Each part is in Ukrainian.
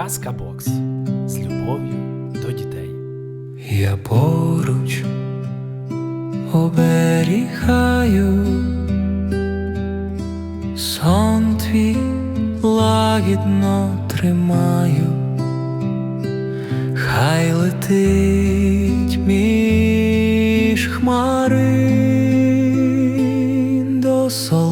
Казка Бокс. З любов'ю до дітей. Я поруч оберігаю сон твій лагідно тримаю, хай летить між хмарин до солодких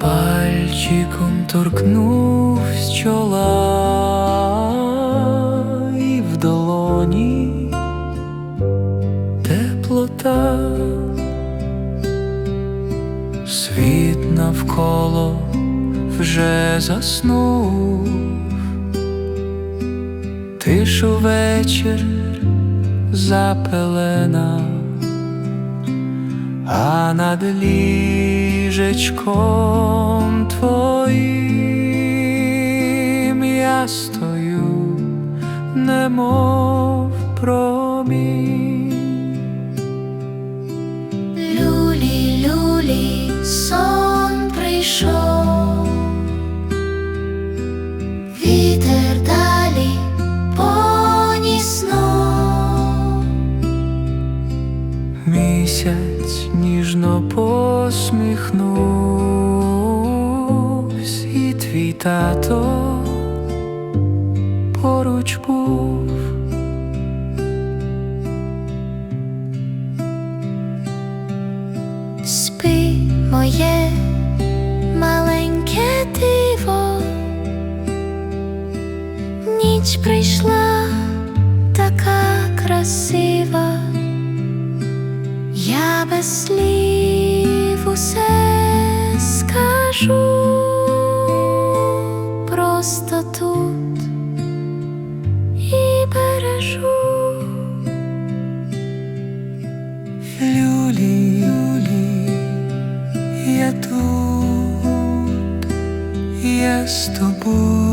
Пальчиком торкнувсь чола і в долоні теплота, світ навколо вже заснув, тишу вечір запелена а над ліжечком твоїм я стою, немов промінь. Люлі, люлі, сон ніжно посміхнувся, і твій тато поруч був. Спи, моє маленьке диво, ніч прийшла така красива, я без слів усе скажу, просто тут і бережу. Люлі, люлі, я тут, я з тобою.